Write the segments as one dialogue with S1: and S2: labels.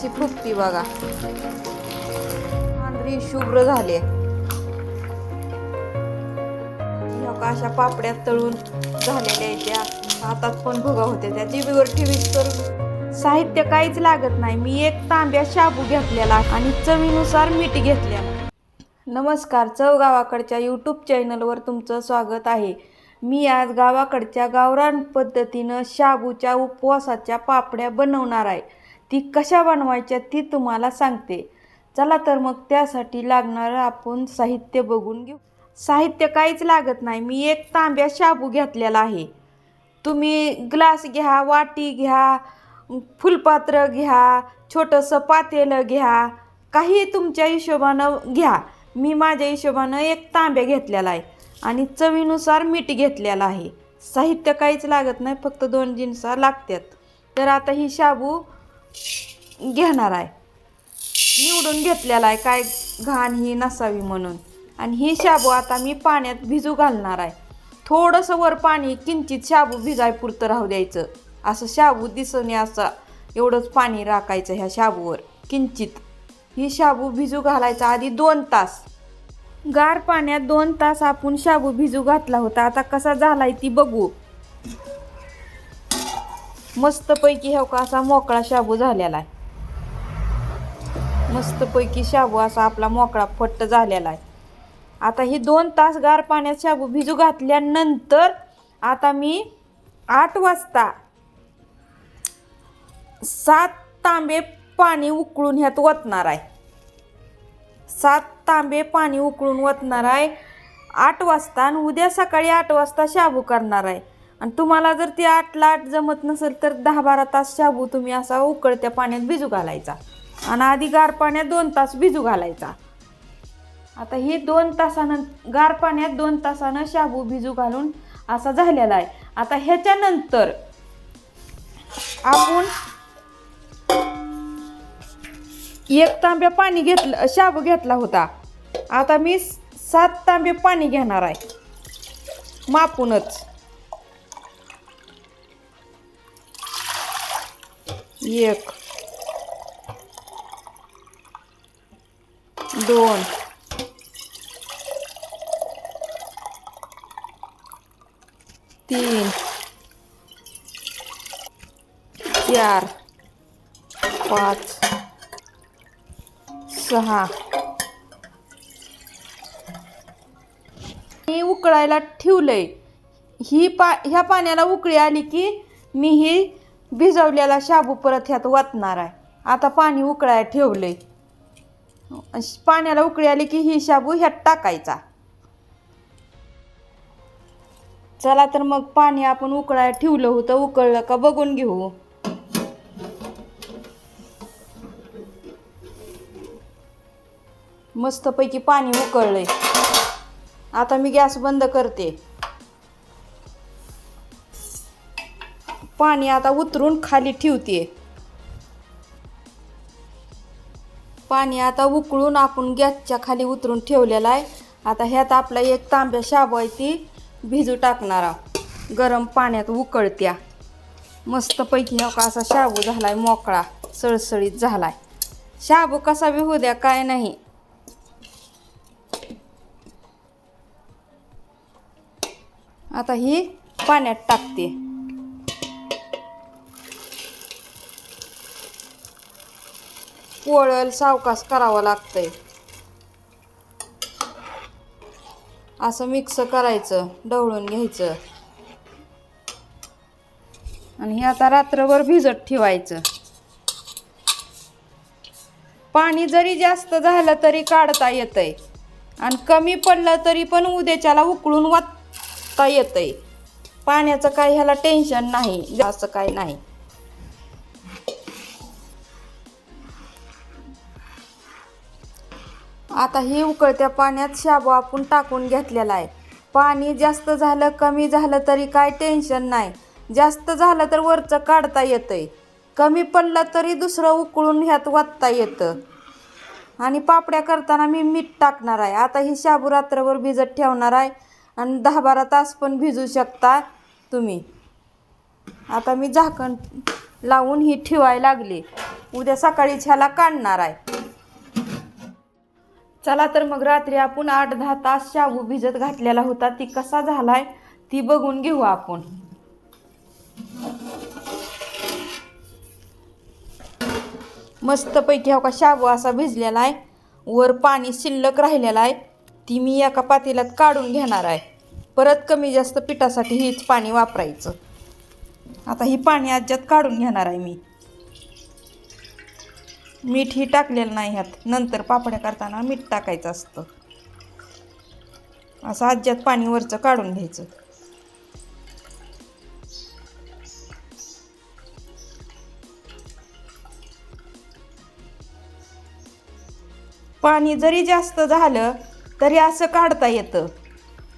S1: अशी फुगती बघा. पांढरी शुभ्र झाली अशा पापड्यात तळून झालेल्या आहेत त्या. हातात पण भुगा होते त्या. जिबीवर ठेवीस तर साहित्य काहीच लागत नाही. मी एक तांब्या शाबू घेतलेला आणि चवीनुसार मीठ घेतल्या. नमस्कार. चव गावाकडच्या यूट्यूब चॅनलवर तुमचं स्वागत आहे. मी आज गावाकडच्या गावरान पद्धतीनं शाबूच्या उपवासाच्या पापड्या बनवणार आहे. ती कशा बनवायच्या ती तुम्हाला सांगते. चला तर मग त्यासाठी लागणारं आपण साहित्य बघून घेऊ. साहित्य काहीच लागत नाही. मी एक तांब्या शाबू घेतलेला आहे. तुम्ही ग्लास घ्या वाटी घ्या फुलपात्र घ्या छोटंसं पातेलं घ्या काही तुमच्या हिशोबानं घ्या. मी माझ्या हिशोबानं एक तांब्या घेतलेला आहे आणि चवीनुसार मीठ घेतलेलं आहे. साहित्य काहीच लागत नाही फक्त दोन जिन्सा लागतात. तर आता ही शाबू घेणार आहे. निवडून घेतलेला आहे. काय घाण ही नसावी म्हणून. आणि ही शाबू आता मी पाण्यात भिजू घालणार आहे. थोडंसं वर पाणी किंचित शाबू भिजायपुरतं राहू द्यायचं. असं शाबू दिसणे असं एवढंच पाणी राखायचं ह्या शाबूवर. किंचित. ही शाबू भिजू घालायचा आधी दोन तास. गार पाण्यात दोन तास आपण शाबू भिजू घातला होता. आता कसा झालाय ती बघू. मस्तपैकी हो का असा मोकळा शाबू झालेला आहे. मस्तपैकी शाबू असा आपला मोकळा फट्ट झालेला आहे. आता ही दोन तास गार पाण्यात शाबू भिजू घातल्यानंतर आता मी आठ वाजता सात तांबे पाणी उकळून ह्यात ओतणार आहे. सात तांबे पाणी उकळून ओतणार आहे. आठ वाजता आणि उद्या सकाळी आठ वाजता शाबू करणार आहे. आणि तुम्हाला जर ती आठला आठ जमत नसेल तर दहा बारा तास शाबू तुम्ही असा उकळत्या पाण्यात भिजू घालायचा. आणि आधी गार पाण्यात दोन तास भिजू घालायचा. आता ही दोन तासानं गार पाण्यात दोन तासानं शाबू भिजू घालून असा झालेला आहे. आता ह्याच्यानंतर आपण एक तांब्या पाणी घेतलं शाबू घेतला होता. आता मी सात तांबे पाणी घेणार आहे. मापूनच. एक दोन तीन चार पाच सहा मी उकळायला ठेवलंय. ही पा ह्या पाण्याला उकळी आली की मी ही भिजवलेला शाबू परत ह्यात वाटणार आहे. आता पाणी उकळायला ठेवलंय. पाण्याला उकळी आली की ही शाबू ह्यात टाकायचा. चला तर मग पाणी आपण उकळायला ठेवलं होतं. उकळलं का बघून घेऊ. मस्तपैकी पाणी उकळलंय. आता मी गॅस बंद करते. पाणी आता उतरून खाली ठेवते. पाणी आता उकळून आपण गॅसच्या खाली उतरून ठेवलेला आहे. आता ह्यात आपला एक तांब्या शाबू आहे ती भिजू टाकणार गरम पाण्यात उकळत्या. मस्तपैकी हा का असा शाबू झालाय मोकळा सळसळीत झालाय. शाबू कसा बी होऊ द्या काय नाही. आता ही पाण्यात टाकते. कोळल सावकास करावं लागतंय. असं मिक्स करायचं ढवळून घ्यायचं. आणि हे आता रात्रभर भिजत ठेवायचं. पाणी जरी जास्त झालं तरी काढता येतंय. आणि कमी पडलं तरी पण उद्याच्याला उकळून वाचता येतंय. पाण्याचं काही ह्याला टेन्शन नाही जास्त काय नाही. आता ही उकळत्या पाण्यात शाबू आपण टाकून घेतलेला आहे. पाणी जास्त झालं कमी झालं तरी काय टेन्शन नाही. जास्त झालं तर वरचं काढता येतंय. कमी पडलं तरी दुसरं उकळून ह्यात वाचता येतं. आणि पापड्या करताना मी मीठ टाकणार आहे. आता ही शाबू रात्रभर भिजत ठेवणार आहे. आणि दहा बारा तास पण भिजू शकता तुम्ही. आता मी झाकण लावून ही ठेवायला लागली. उद्या सकाळीच ह्याला काढणार आहे. चला तर मग रात्री आपण आठ दहा तास शाबू भिजत घातलेला होता. ती कसा झालाय ती बघून घेऊ आपण. मस्तपैकी हो का शाबू असा भिजलेला आहे. वर पाणी शिल्लक राहिलेला आहे. ती मी एका पातेल्यात काढून घेणार आहे. परत कमी जास्त पिठासाठी हीच पाणी वापरायचं. आता ही पाणी आज्यात काढून घेणार आहे मी. मीठ ही टाकलेलं नाही ह्यात. नंतर पापड्या करताना मीठ टाकायचं असतं. असं आज्यात पाणी वरचं काढून घ्यायचं. पाणी जरी जास्त झालं तरी असं काढता येतं.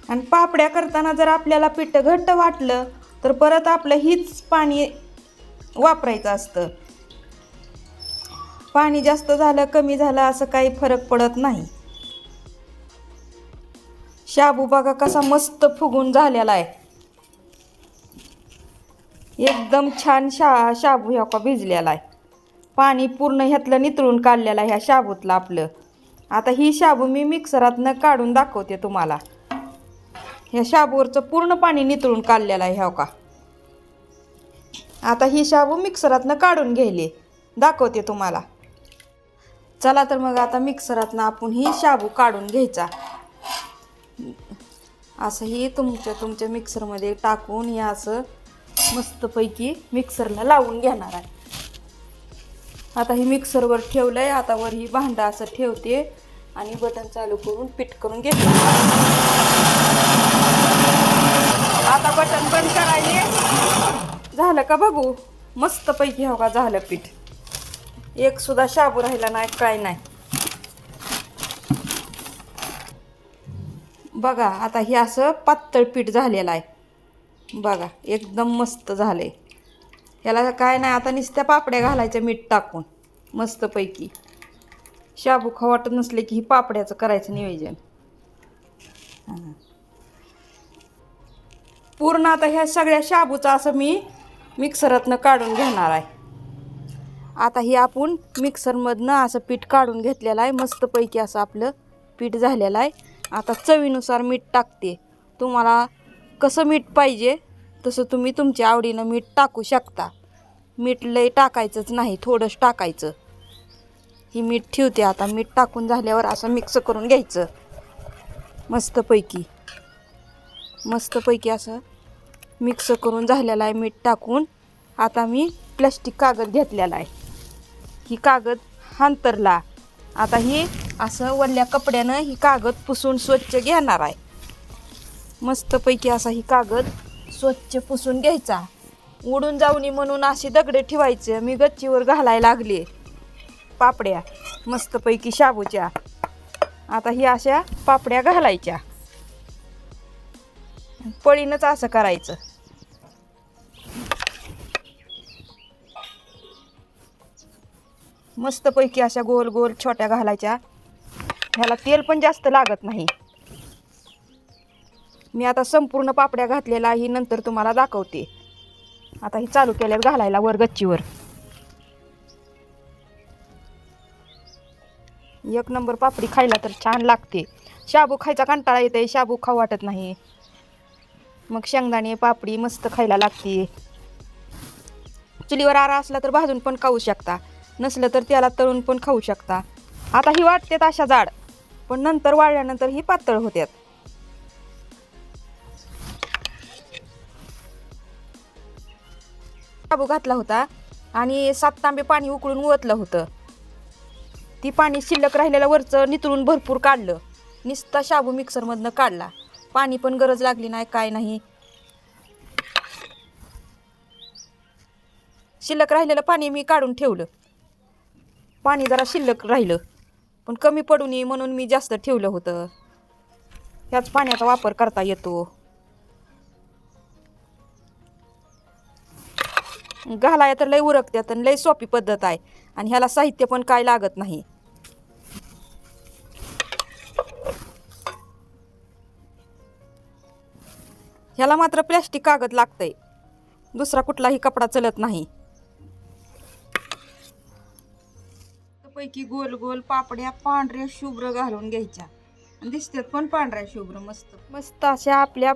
S1: आणि पापड्या करताना जर आपल्याला पिठं घट्ट वाटलं तर परत आपलं हीच पाणी वापरायचं असतं. पाणी जास्त झालं कमी झालं असं काही फरक पडत नाही. शाबू बघा कसा मस्त फुगून झालेला आहे. एकदम छान शा शाबू ह्या का भिजलेला आहे. पाणी पूर्ण ह्यातलं नितळून काढलेलं आहे ह्या शाबूतलं आपलं. आता ही शाबू मी मिक्सरातनं काढून दाखवते तुम्हाला. ह्या शाबूवरचं पूर्ण पाणी नितळून काढलेलं आहे ह्या का? आता ही शाबू मिक्सरातनं काढून घ्यायली दाखवते तुम्हाला. चला तर मग आता मिक्सरातनं आपण ही शाबू काढून घ्यायचा. असं ही तुमच्या तुमच्या मिक्सरमध्ये टाकून हे असं मस्तपैकी मिक्सरला लावून घेणार आहे. आता ही मिक्सरवर ठेवलं आहे आता वर ही भांडं असं ठेवते आणि बटन चालू करून पीठ करून घेते. आता बटन बंद करायचे झालं का बघू? मस्तपैकी हो का झालं पीठ? एक सुद्धा शाबू राहिला नाही काय नाही. बघा आता हे असं पातळ पीठ झालेलं आहे. बघा एकदम मस्त झालंय. ह्याला काय नाही आता नुसत्या पापड्या घालायच्या मीठ टाकून मस्तपैकी. शाबू खाऊ वाटत नसले की ही पापड्याचं करायचं नियोजन. पूर्ण आता ह्या सगळ्या शाबूचं असं मी मिक्सरातनं काढून घेणार आहे. आता ही आपण मिक्सरमधनं असं पीठ काढून घेतलेलं आहे. मस्तपैकी असं आपलं पीठ झालेलं आहे. आता चवीनुसार मीठ टाकते. तुम्हाला कसं मीठ पाहिजे तसं तुम्ही तुमच्या आवडीनं मीठ टाकू शकता. मीठ लय टाकायचंच नाही थोडंच टाकायचं. ही मीठ ठेवते आता. मीठ टाकून झाल्यावर असं मिक्स करून घ्यायचं. मस्तपैकी. मस्तपैकी असं मिक्स करून झालेलं आहे मीठ टाकून. आता मी प्लॅस्टिक कागद घेतलेला आहे. ही कागद हांतरला. आता ही असं वल्ल्या कपड्यानं ही कागद पुसून स्वच्छ घेणार आहे. मस्तपैकी असा ही कागद स्वच्छ पुसून घ्यायचा. उडून जाऊ नये म्हणून असे दगडे ठेवायचे. मी गच्चीवर घालायला लागले. पापड्या मस्तपैकी शाबूच्या. आता ही अशा पापड्या घालायच्या. पळीनंच असं करायचं. मस्तपैकी अशा गोल गोल छोट्या घालायच्या. ह्याला तेल पण जास्त लागत नाही. मी आता संपूर्ण पापड्या घातलेल्या ही नंतर तुम्हाला दाखवते. आता ही चालू केल्यावर घालायला वर गच्चीवर. एक नंबर पापडी खायला तर छान लागते. शाबू खायचा कंटाळा येते शाबू खाऊ वाटत नाही. मग शेंगदाणे पापडी मस्त खायला लागते. चुलीवर आरा असला तर भाजून पण खाऊ शकता. नसलं तर त्याला तळून पण खाऊ शकता. आता ही वाटतात अशा जाड पण नंतर वाळल्यानंतर ही पातळ होत्यात. शाबू घातला होता आणि सात तांबे पाणी उकळून ओतलं होतं. ती पाणी शिल्लक राहिलेलं वरचं नितळून भरपूर काढलं. निस्ता शाबू मिक्सरमधनं काढला. पाणी पण गरज लागली नाही काय नाही. शिल्लक राहिलेलं पाणी मी काढून ठेवलं. पाणी जरा शिल्लक राहिलं. पण कमी पडू नये म्हणून मी जास्त ठेवलं होतं. ह्याच पाण्याचा वापर करता येतो. घालाय तर लय उरकत्यात आणि लय सोपी पद्धत आहे. आणि ह्याला साहित्य पण काय लागत नाही. ह्याला मात्र प्लॅस्टिक कागद लागतंय. दुसरा कुठलाही कपडा चलत नाही. पैकी गोल गोल पापड्या पांढऱ्या शुभ्र घालून घ्यायच्या. दिसतात पण पांढऱ्या शुभ्र मस्त. मस्त अशा आपल्या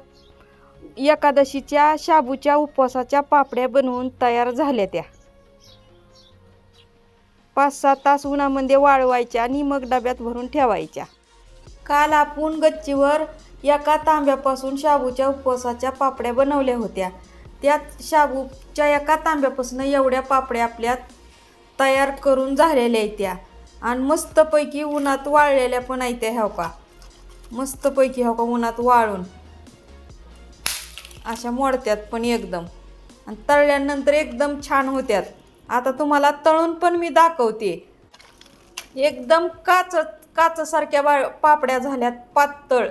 S1: एकादशीच्या शाबूच्या उपवासाच्या पापड्या बनवून तयार झाल्या त्या. पाच सहा तास उन्हामध्ये वाळवायच्या आणि मग डब्यात भरून ठेवायच्या. काल आपण गच्चीवर एका तांब्यापासून शाबूच्या उपवासाच्या पापड्या बनवल्या होत्या. त्यात शाबूच्या एका तांब्यापासून एवढ्या पापड्या आपल्या तयार करून झालेल्या आहेत त्या. आणि मस्तपैकी उन्हात वाळलेल्या पण आहेत त्या ह्या का? मस्तपैकी हो का उन्हात वाळून. अशा मोडत्यात पण एकदम. आणि तळल्यानंतर एकदम छान होत्यात. आता तुम्हाला तळून पण मी दाखवते. एकदम काच काचसारख्या बा पापड्या झाल्यात पातळ.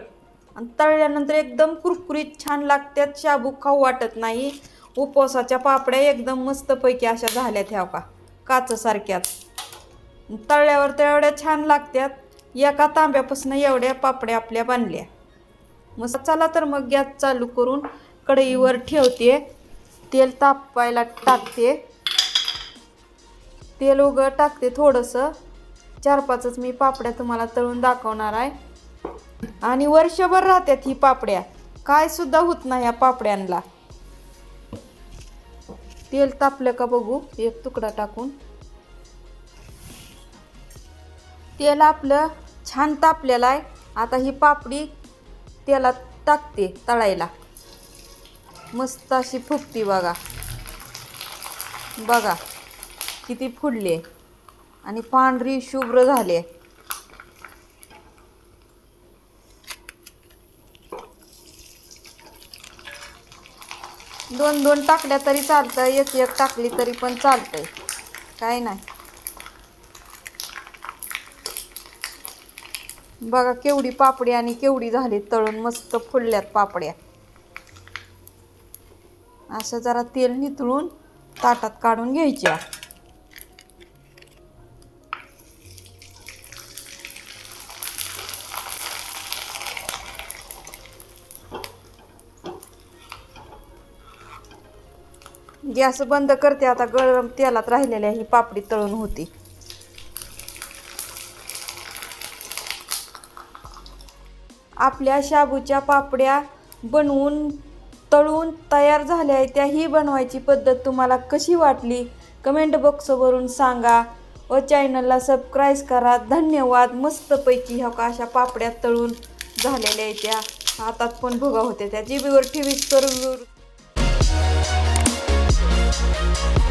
S1: आणि तळल्यानंतर एकदम कुरकुरीत छान लागतात शाबू खाऊ वाटत नाही. उपवासाच्या पापड्या एकदम मस्तपैकी अशा झाल्यात ह्या का? काचसारख्यात. तळल्यावर तेवढ्या छान लागतात एका तांब्यापासून एवढ्या पापड्या आपल्या बांधल्या मग चला तर मग गॅस चालू करून कढईवर ठेवते तेल तापायला टाकते. तेल उगं टाकते थोडंसं. चार पाचच मी पापड्या तुम्हाला तळून दाखवणार आहे. आणि वर्षभर राहतात ही पापड्या. काय सुद्धा होत नाही या पापड्यांना तेल तापलं का बघू? एक तुकडा टाकून. तेल आपलं छान तापलेलं आहे. आता ही पापडी तेलात टाकते तळायला. मस्त अशी फुगती बघा. बघा किती फुडले आणि पांढरी शुभ्र झाले दोन दोन टाकल्या तरी चालतं एक एक टाकली तरी पण चालतंय. काय नाही. बघा केवढी पापडी आणि केवढी झाली तळून मस्त फुलल्यात पापड्या. असं जरा तेल नितळून ताटात काढून घ्यायच्या. गॅस बंद करते आता गरम तेलात राहिलेल्या ही पापडी तळून होती. आपल्या शाबूच्या पापड्या बनवून तळून तयार झाल्या आहेत त्याही बनवायची पद्धत तुम्हाला कशी वाटली? कमेंट बॉक्सवरून सांगा व चॅनलला सबस्क्राईब करा. धन्यवाद. मस्तपैकी ह्या का अशा पापड्या तळून झालेल्या आहेत त्या. हातात पण भुगा होत्या त्या. जिबीवर करून तर